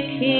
দেখি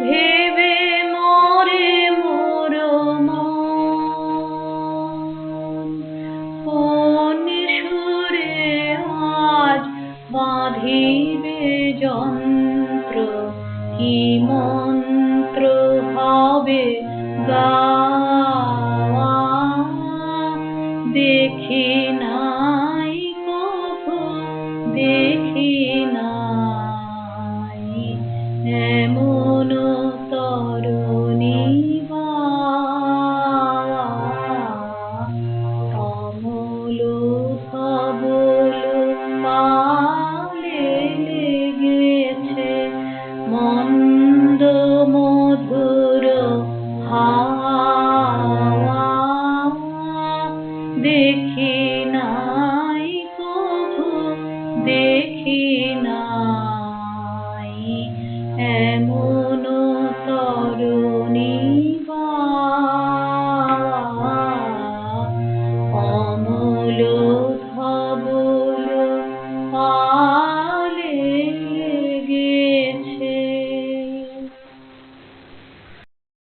ভেবে মরে মোর কোন সুরে আজ বাঁধিবে যন্ত্র কি মন্ত্র হবে গা দেখি না